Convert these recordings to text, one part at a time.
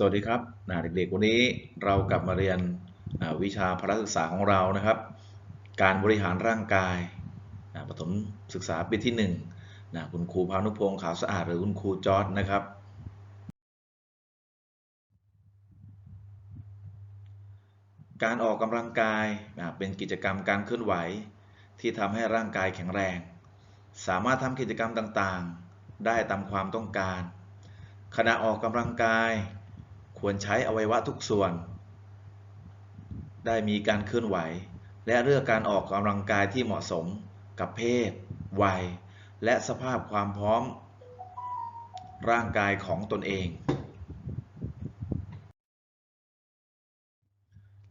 สวัสดีครับนะเด็กๆ วันนี้เรากลับมาเรียนวิชาพละศึกษาของเรานะครับ การบริหารร่างกายนะประถมศึกษาปีที่1นะคุณครูพานุพงศ์ขาวสะอาดหรือคุณครูจอร์ดนะครับ การออกกำลังกายนะเป็นกิจกรรมการเคลื่อนไหวที่ทำให้ร่างกายแข็งแรง สามารถทำกิจกรรมต่างๆ ได้ตามความต้องการขณะออกกำลังกาย ควรใช้อวัยวะทุกส่วน ได้มีการเคลื่อนไหว และเลือกการออกกำลังกายที่เหมาะสมกับเพศ วัย และสภาพความพร้อม ร่างกายของตนเอง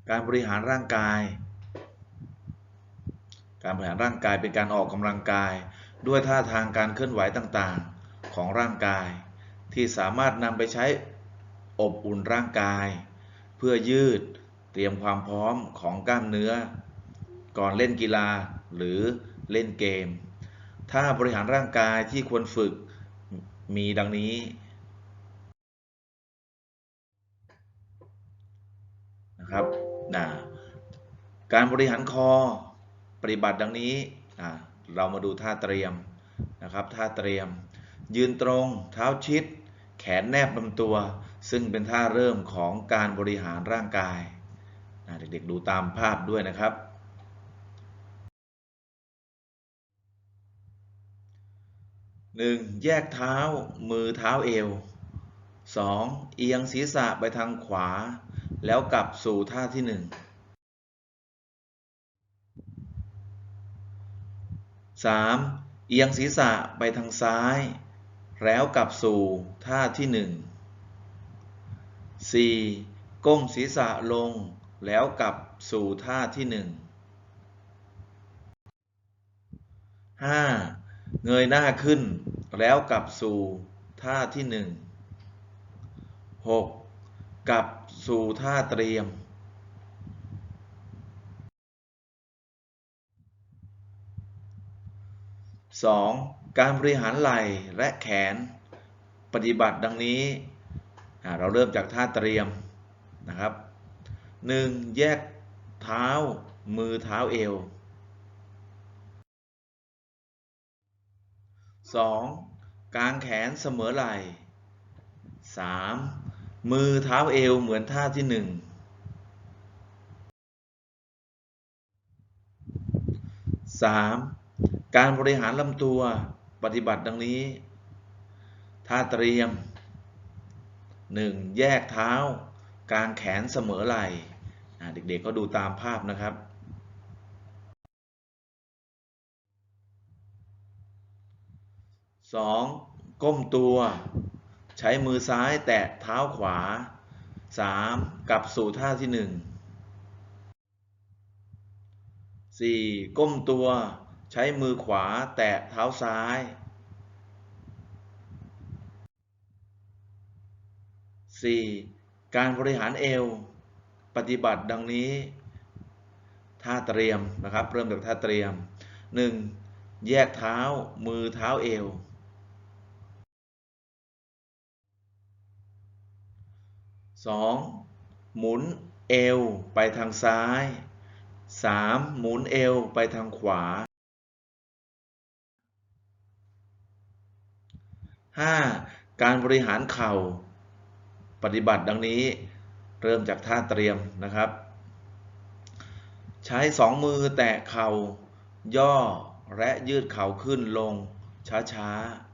การบริหารร่างกาย การบริหารร่างกายเป็นการออกกำลังกาย ด้วยท่าทางการเคลื่อนไหวต่างๆ ของร่างกาย ที่สามารถนำไปใช้ อบอุ่นร่างกาย เพื่อยืดเตรียมความพร้อมของกล้ามเนื้อ ก่อนเล่นกีฬาหรือเล่นเกม ถ้าบริหารร่างกายที่ควรฝึกมีดังนี้นะครับนะการบริหารคอปฏิบัติดังนี้ เรามาดูท่าเตรียมนะครับ ท่าเตรียม ยืนตรง เท้าชิด แขนแนบลำตัว ซึ่งเป็นท่าเริ่มของการบริหารร่างกายเด็กๆดูตามภาพด้วยนะครับ 1. แยกเท้ามือเท้าเอว 2. เอียงศีรษะไปทางขวา แล้วกลับสู่ท่าที่ 1 3. เอียงศีรษะไปทางซ้าย แล้วกลับสู่ท่าที่ 1 4. ก้มศีรษะลงแล้วกลับสู่ท่าที่ 1 5. เงยหน้าขึ้นแล้วกลับสู่ท่าที่ 1 6. กลับสู่ท่าเตรียม 2. การบริหารไหล่และแขน ปฏิบัติดังนี้ เราเริ่มจากท่าเตรียมนะครับ 1. แยกเท้ามือเท้าเอว 2. กางแขนเสมอไหล่ 3. มือเท้าเอวเหมือนท่าที่ 1 3. การบริหารลำตัวปฏิบัติดังนี้ ท่าเตรียม 1. แยกเท้ากางแขนเสมอไหล่เด็กๆก็ดูตามภาพนะครับ 2. ก้มตัว ใช้มือซ้ายแตะเท้าขวา 3. กลับสู่ท่าที่ 1 4. ก้มตัว ใช้มือขวาแตะเท้าซ้าย 4. การบริหารเอว ปฏิบัติดังนี้ท่าเตรียมนะครับ เริ่มจากท่าเตรียม 1. แยกเท้ามือเท้าเอว 2. หมุนเอวไปทางซ้าย 3. หมุนเอวไปทางขวา 5. การบริหารเข่า ฏิบัติดังนี้เริ่มจากท่าเตรียมนะครับ ใช้สองมือแตะเข่าย่อและยืดเข่าขึ้นลงช้าๆ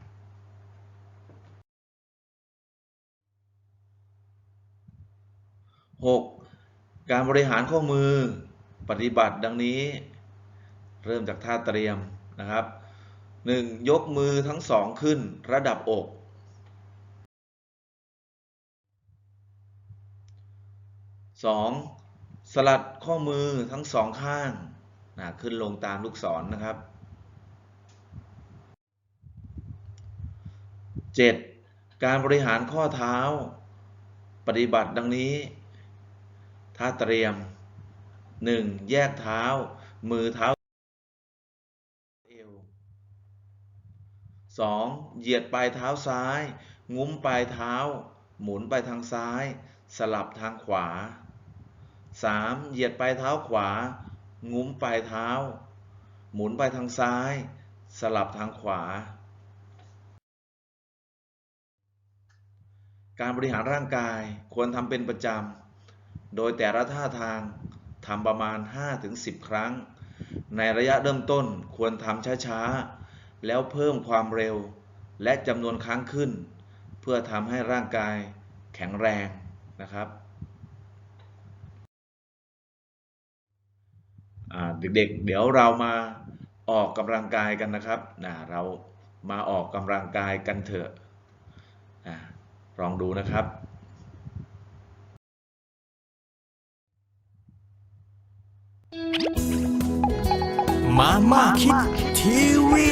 6. กการบริหารข้อมือปฏิบัติดังนี้ เริ่มจากท่าเตรียมนะครับ 1. ยกมือทั้งสองขึ้นระดับอก 2. สลัดข้อมือทั้งสองข้างนะขึ้นลงตามลูกศรนนะครับ 7. การบริหารข้อเท้า ปฏิบัติดังนี้ท่าเตรียม 1. แยกเท้า มือเท้าเอว 2. เหยียดปลายเท้าซ้าย งุ้มปลายเท้า หมุนไปทางซ้าย สลับทางขวา 3. เหยียดปลายเท้าขวา งุ้มปลายเท้า หมุนไปทางซ้าย สลับทางขวา การบริหารร่างกายควรทำเป็นประจำ โดยแต่ละท่าทางทำประมาณ 5-10 ครั้ง ในระยะเริ่มต้นควรทำช้าๆ แล้วเพิ่มความเร็ว และจำนวนครั้งขึ้น เพื่อทำให้ร่างกายแข็งแรงนะครับอ่า เด็กๆ เดี๋ยวเรามาออกกำลังกายกันนะครับนะเรามาออกกำลังกายกันเถอะลองดูนะครับมาม่าคิดทีวี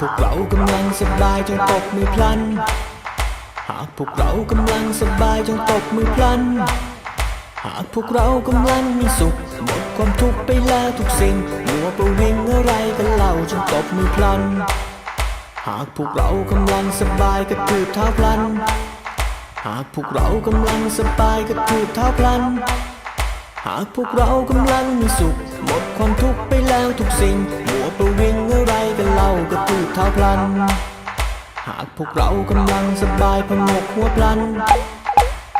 พวกเรากำลังสบายจงตบมือพลัน หากพวกเรากำลังสบายจงตบมือพลัน หากพวกเรากำลังมีสุขหมดความทุกข์ไปแล้วทุกสิ่งมัวประวิงอะไรกันเล่าจงตบมือพลัน หากพวกเรากำลังสบายกระตือเท้าพลัน หากพวกเรากำลังสบายกระตือเท้าพลันหากพวกเรากำลังมีสุข หมดความทุกข์ไปแล้วทุกสิ่งมัวประวิงากระตือเท้าพลัน หากพวกเรากำลังสบายพงกหัวพลัน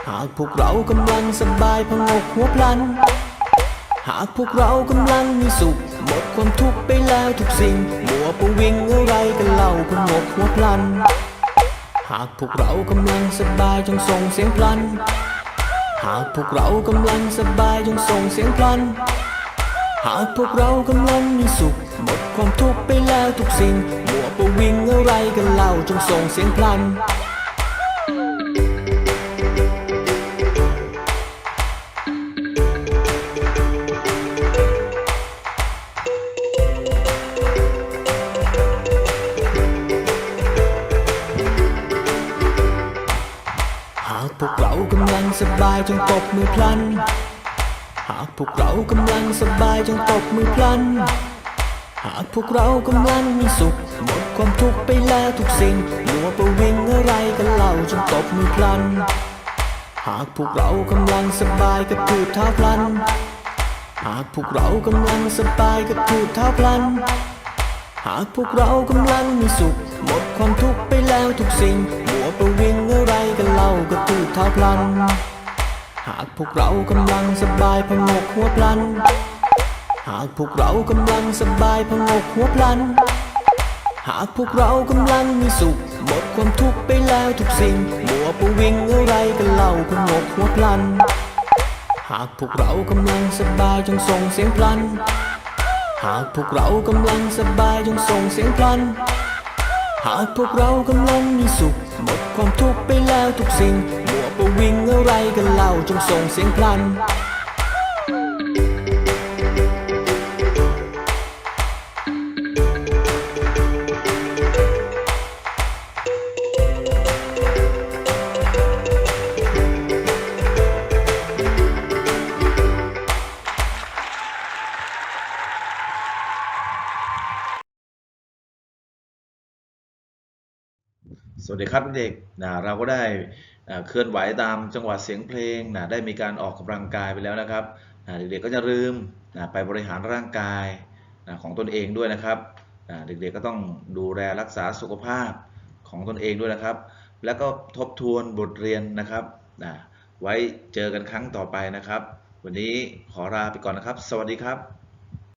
หากพวกเรากำลังสบายพงกหัวพลัน หากพวกเรากำลังมีสุข หมดความทุกข์ไปแล้วทุกสิ่งมัวประวิงอะไรกันเล่าพงกหัวพลัน หากพวกเรากำลังสบายจงส่งเสียงพลัน หากพวกเรากำลังสบายจงส่งเสียงพลัน หากพวกเรากำลังมีสุข หมดความทุกข์ไปแล้วทุกสิ่งมัวประวิงอะไรกันเล่าจงส่งเสียงพลันหากพวกเรากำลังสบายจงตบมือพลัน หากพวกเรากำลังสบายจงตบมือพลัน หากพวกเรากำลังมีสุข หมดความทุกข์ไปแล้วทุกสิ่งมัวประวิงอะไรกันเล่าจงตบมือพลัน หากพวกเรากำลังสบายกระตือเท้าพลัน หากพวกเรากำลังสบายกระตือเท้าพลันหากพวกเรากำลังมีสุข หมดความทุกข์ไปแล้วทุกสิ่งมัวประวิงอะไรกันเล่ากระตือเท้าพลัน หากพวกเรากำลังสบายพงกหัวพลัน หากพวกเรากำลังสบายพงกหัวพลัน หากพวกเรากำลังมีสุข หมดความทุกข์ไปแล้วทุกสิ่งมัวประวิงอะไรกันเล่าพงกหัวพลัน หากพวกเรากำลังสบายจงส่งเสียงพลัน หากพวกเรากำลังสบายจงส่งเสียงพลัน หากพวกเรากำลังมีสุข หมดความทุกข์ไปแล้วทุกสิ่ง วประวิงอะไรกันเล่าจงส่งเสียงพลัน สวัสดีครับเด็กนะเราก็ได้ เคลื่อนไหวตามจังหวะเสียงเพลงนะได้มีการออกกำลังกายไปแล้วนะครับนะเด็กๆก็จะลืมนะไปบริหารร่างกายนะของตนเองด้วยนะครับนะเด็กๆก็ต้องดูแลรักษาสุขภาพของตนเองด้วยนะครับ แล้วก็ทบทวนบทเรียนนะครับนะไว้เจอกันครั้งต่อไปนะครับ วันนี้ขอลาไปก่อนนะครับ สวัสดีครับ